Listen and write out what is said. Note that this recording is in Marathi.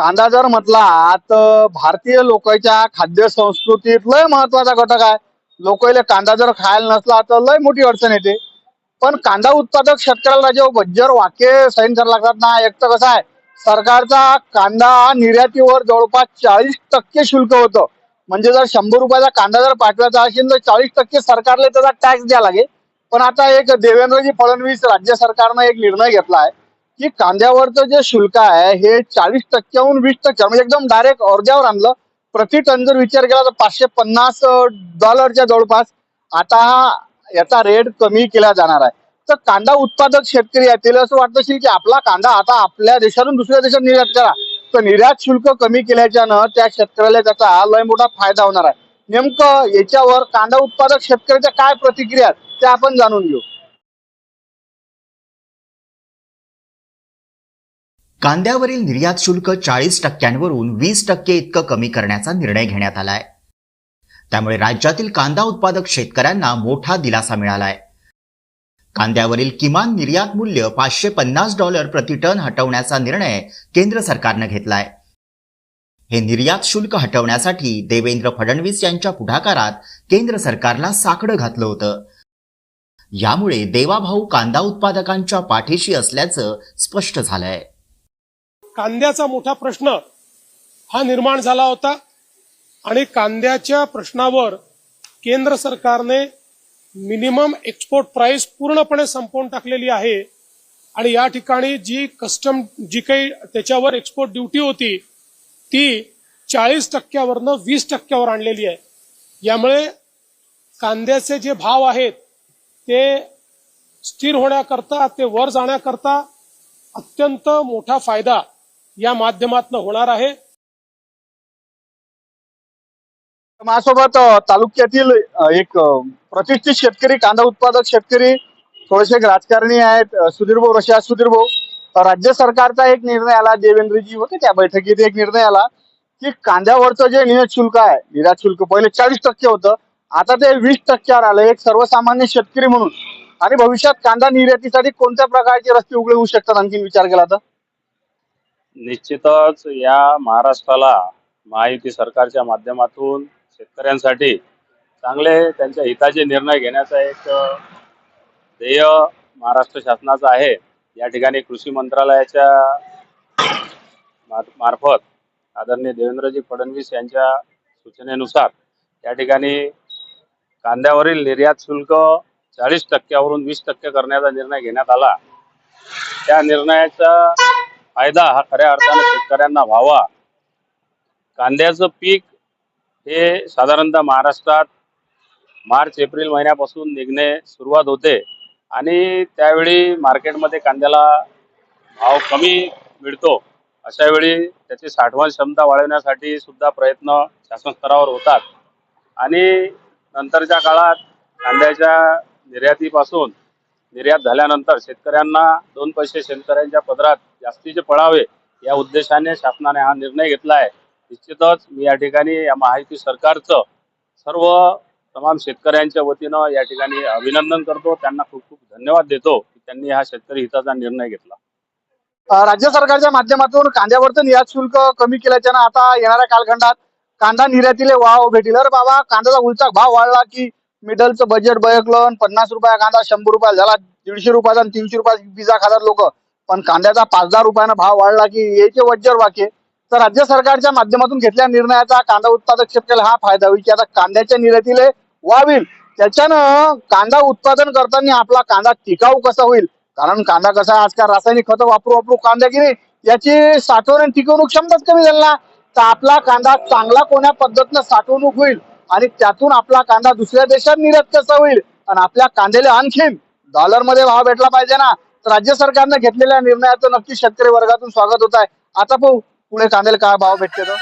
कांदा जर म्हटला तर भारतीय लोकांच्या खाद्य संस्कृतीत लय महत्त्वाचा घटक आहे. लोकांना कांदा जर खायला नसला तर लय मोठी अडचण येते. पण कांदा उत्पादक शेतकऱ्याला जेव्हा बज्जर वाक्य सैन करायला लागतात ना एक तर कसं आहे सरकारचा कांदा निर्यातीवर जवळपास चाळीस टक्के शुल्क होतं. म्हणजे जर शंभर रुपयाचा कांदा जर पाठवायचा असेल तर चाळीस टक्के सरकारला त्याचा टॅक्स द्यावा लागेल. पण आता एक देवेंद्रजी फडणवीस राज्य सरकारनं एक निर्णय घेतला आहे. की कांद्यावरचं जे शुल्क आहे हे चाळीस टक्क्याहून वीस टक्के म्हणजे एकदम डायरेक्ट अर्ध्यावर आणलं. प्रति टन जर विचार केला तर पाचशे पन्नास डॉलरच्या जवळपास आता हा याचा रेट कमी केला जाणार आहे. तर कांदा उत्पादक शेतकरी आहे त्याला असं वाटत असेल की आपला कांदा आता आपल्या देशातून दुसऱ्या देशात निर्यात करा. तर निर्यात शुल्क कमी केल्याच्यानं त्या शेतकऱ्याला त्याचा लय मोठा फायदा होणार आहे. नेमकं याच्यावर कांदा उत्पादक शेतकऱ्याच्या काय प्रतिक्रिया आहेत त्या आपण जाणून घेऊ. कांद्यावरील निर्यात शुल्क चाळीस टक्क्यांवरून वीस टक्के इतकं कमी करण्याचा निर्णय घेण्यात आलाय. त्यामुळे राज्यातील कांदा उत्पादक शेतकऱ्यांना मोठा दिलासा मिळालाय. कांद्यावरील किमान निर्यात मूल्य पाचशे पन्नास डॉलर प्रति टन हटवण्याचा निर्णय केंद्र सरकारनं घेतलाय. हे निर्यात शुल्क हटवण्यासाठी देवेंद्र फडणवीस यांच्या पुढाकारात केंद्र सरकारला साकडं घातलं होतं. यामुळे देवाभाऊ कांदा उत्पादकांच्या पाठीशी असल्याचं स्पष्ट झालंय. कांद्याचा मोठा प्रश्न हा निर्माण झाला होता आणि कांद्याच्या प्रश्नावर केंद्र सरकारने मिनिमम एक्सपोर्ट प्राइस पूर्णपणे संपवून टाकलेली आहे. आणि या ठिकाणी जी कस्टम जी काही त्याच्यावर एक्सपोर्ट ड्युटी होती ती चाळीस टक्क्यावरनं वीस टक्क्यावर आणलेली आहे. यामुळे कांद्याचे जे भाव आहेत ते स्थिर होण्याकरता ते वर जाण्याकरता अत्यंत मोठा फायदा या माध्यमातून होणार आहे. माझ्यासोबत तालुक्यातील एक प्रतिष्ठित शेतकरी कांदा उत्पादक शेतकरी थोडेसे राजकारणी आहेत अ, सुधीर भाऊ रशिया सुधीर भाऊ. राज्य सरकारचा एक निर्णय आला देवेंद्रजी होते त्या बैठकीत एक निर्णय आला की कांद्यावरचं जे निर्यात शुल्क आहे निर्यात शुल्क पहिले चाळीस टक्के होतं आता ते वीस टक्क्यावर आलं एक सर्वसामान्य शेतकरी म्हणून. आणि भविष्यात कांदा निर्यातीसाठी कोणत्या प्रकारचे रस्ते उघडे होऊ शकतात आणखी विचार केला तर? निश्चितच या महाराष्ट्राला महायुती सरकारच्या माध्यमातून शेतकऱ्यांसाठी चांगले त्यांच्या हिताचे निर्णय घेण्याचा एक ध्येय महाराष्ट्र शासनाचं आहे. या ठिकाणी कृषी मंत्रालयाच्या मार्फत आदरणीय देवेंद्रजी फडणवीस यांच्या सूचनेनुसार या ठिकाणी कांद्यावरील निर्यात शुल्क चाळीस टक्क्यावरून वीस टक्के करण्याचा निर्णय घेण्यात आला. त्या निर्णयाचा फायदा हा खऱ्या अर्थाने शेतकऱ्यांना व्हावा. कांद्याचं पीक हे साधारणतः महाराष्ट्रात मार्च एप्रिल महिन्यापासून निघणे सुरुवात होते आणि त्यावेळी मार्केटमध्ये कांद्याला भाव कमी मिळतो. अशा वेळी त्याची साठवण क्षमता वाढवण्यासाठी सुद्धा प्रयत्न शासन स्तरावर होतात. आणि नंतरच्या काळात कांद्याच्या निर्यातीपासून निर्यात झाल्यानंतर शेतकऱ्यांना दोन पैसे शेतकऱ्यांच्या पदरात जास्तीचे पडावे या उद्देशाने शासनाने हा निर्णय घेतला आहे निश्चितच मी या ठिकाणी या महायुती सरकारचं सर्व तमाम शेतकऱ्यांच्या वतीनं या ठिकाणी अभिनंदन करतो. त्यांना खूप खूप धन्यवाद देतो की त्यांनी हा शेतकरी हिताचा निर्णय घेतला. राज्य सरकारच्या माध्यमातून कांद्यावरचं निर्यात शुल्क कमी केल्याच्यानं आता येणाऱ्या कालखंडात कांदा निर्यातीला वाव भेटील. अरे बाबा कांद्याचा उलचा भाव वाढला की मिडलचं बजेट बळकलं पन्नास रुपया कांदा शंभर रुपया झाला दीडशे रुपयाचा आणि तीनशे रुपयाचा पिझ्झा खातात लोक. पण कांद्याचा पाच दहा रुपयानं भाव वाढला की याचे वज्जर वाक्य तर राज्य सरकारच्या माध्यमातून घेतलेल्या निर्णयाचा कांदा उत्पादक शेतकऱ्याला हा फायदा होईल की आता कांद्याच्या निर्यातीले वावील त्याच्यानं कांदा उत्पादन करताना आपला कांदा टिकाऊ कसा होईल? कारण कांदा कसा आहे? आजकाल रासायनिक खतं वापरू वापरू कांदा की नाही याची साठवण आणि टिकवणूक क्षमताच कमी झाली ना? तर आपला कांदा चांगला कोण्या पद्धतीनं साठवणूक होईल? आणि त्यातून आपला कांदा दुसऱ्या देशात निर्यात कसा होईल? आणि आपल्या कांद्याला आणखीन डॉलरमध्ये भाव भेटला पाहिजे ना? तर राज्य सरकारनं घेतलेल्या निर्णयाचं नक्की शेतकरी वर्गातून स्वागत होत आहे. आता पाहू पुढे कांद्याला काय भाव भेटते तर